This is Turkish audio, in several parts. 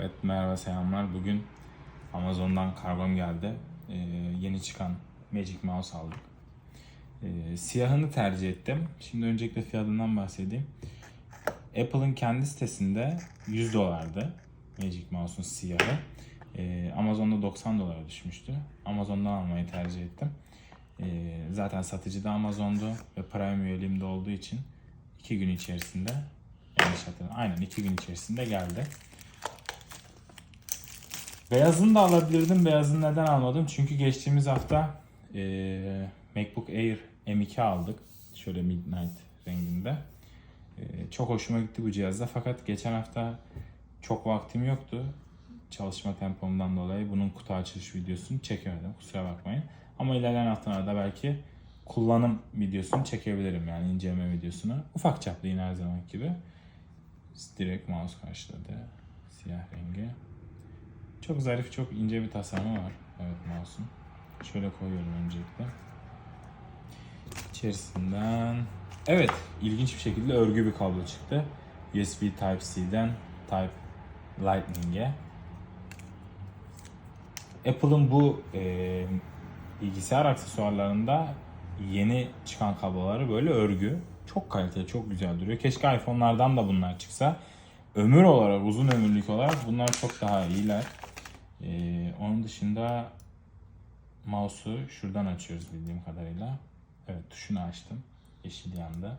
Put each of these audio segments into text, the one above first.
Evet merhaba selamlar. Bugün Amazon'dan kargom geldi. Ee, yeni çıkan Magic Mouse aldık. Ee, siyahını tercih ettim. Şimdi öncelikle fiyatından bahsedeyim. Apple'ın kendi sitesinde 100 dolardı Magic Mouse'un siyahı. Ee, Amazon'da 90 dolara düşmüştü. Amazon'dan almayı tercih ettim. Ee, zaten satıcı da Amazon'du ve Prime üyeliğimde olduğu için 2 gün içerisinde yanlış. Aynen 2 gün içerisinde geldi. Beyazını da alabilirdim. Beyazını neden almadım? Çünkü geçtiğimiz hafta eee, MacBook Air M2 aldık. Şöyle Midnight renginde. Eee, çok hoşuma gitti bu cihazda. Fakat geçen hafta çok vaktim yoktu. Çalışma tempomdan dolayı bunun kutu açılış videosunu çekemedim. Kusura bakmayın. Ama ilerleyen haftalarda belki kullanım videosunu çekebilirim. Yani inceleme videosunu. Ufak çaplı yine her zaman gibi. Direkt mouse karşıladı. Siyah rengi. Çok zarif, çok ince bir tasarımı var. Evet mouse'un. Şöyle koyuyorum öncelikle. İçerisinden... Evet, ilginç bir şekilde örgü bir kablo çıktı. USB Type-C'den Type Lightning'e. Apple'ın bu e, bilgisayar aksesuarlarında yeni çıkan kabloları böyle örgü. Çok kaliteli, çok güzel duruyor. Keşke iPhone'lardan da bunlar çıksa. Ömür olarak, uzun ömürlük olarak bunlar çok daha iyiler. Ee, onun dışında mouse'u şuradan açıyoruz bildiğim kadarıyla. Evet tuşunu açtım. Yeşil yandı.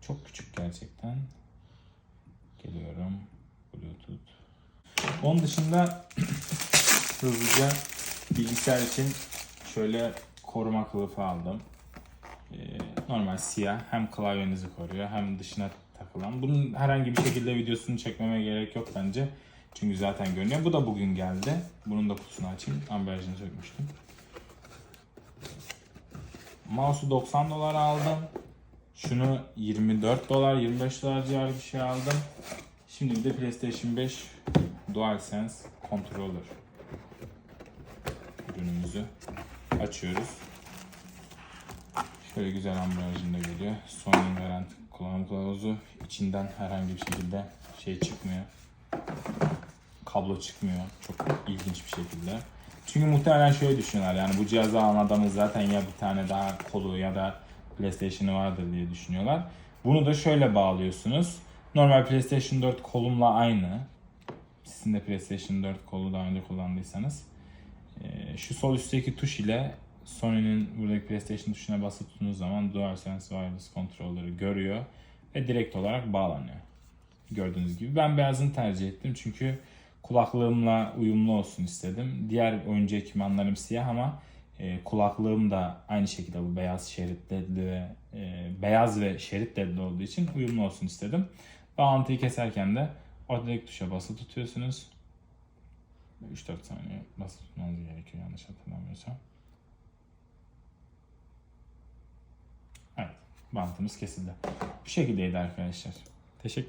Çok küçük gerçekten. Geliyorum. Bluetooth. Onun dışında hızlıca bilgisayar için şöyle koruma kılıfı aldım. Ee, normal siyah. Hem klavyenizi koruyor hem dışına takılan. Bunun herhangi bir şekilde videosunu çekmeme gerek yok bence. Çünkü zaten görünüyor. Bu da bugün geldi. Bunun da kutusunu açayım. Ambalajını sökmüştüm. Mouse'u 90 dolar aldım. Şunu 24 dolar, 25 dolar civarı bir şey aldım. Şimdi bir de PlayStation 5 DualSense Controller ürünümüzü açıyoruz. Şöyle güzel ambalajında geliyor. Sony'nin garanti kullanım kılavuzu. İçinden herhangi bir şekilde şey çıkmıyor. Kablo çıkmıyor. Çok ilginç bir şekilde. Çünkü muhtemelen şöyle düşünüyorlar yani bu cihazı alan adamın zaten ya bir tane daha kolu ya da PlayStation'ı vardır diye düşünüyorlar. Bunu da şöyle bağlıyorsunuz. Normal PlayStation 4 kolumla aynı. Sizin de PlayStation 4 kolu daha önce kullandıysanız. Ee, şu sol üstteki tuş ile Sony'nin buradaki PlayStation tuşuna tuttuğunuz zaman DualSense Wireless Controller'ı görüyor ve direkt olarak bağlanıyor. Gördüğünüz gibi. Ben beyazını tercih ettim çünkü kulaklığımla uyumlu olsun istedim. Diğer oyuncu ekipmanlarım siyah ama e, kulaklığım da aynı şekilde bu beyaz şerit ledli ve e, beyaz ve şerit ledli olduğu için uyumlu olsun istedim. Bağlantıyı keserken de ortadaki tuşa basılı tutuyorsunuz. 3-4 saniye basılı tutmanız gerekiyor yanlış hatırlamıyorsam. Evet, bantımız kesildi. Bu şekildeydi arkadaşlar. Teşekkür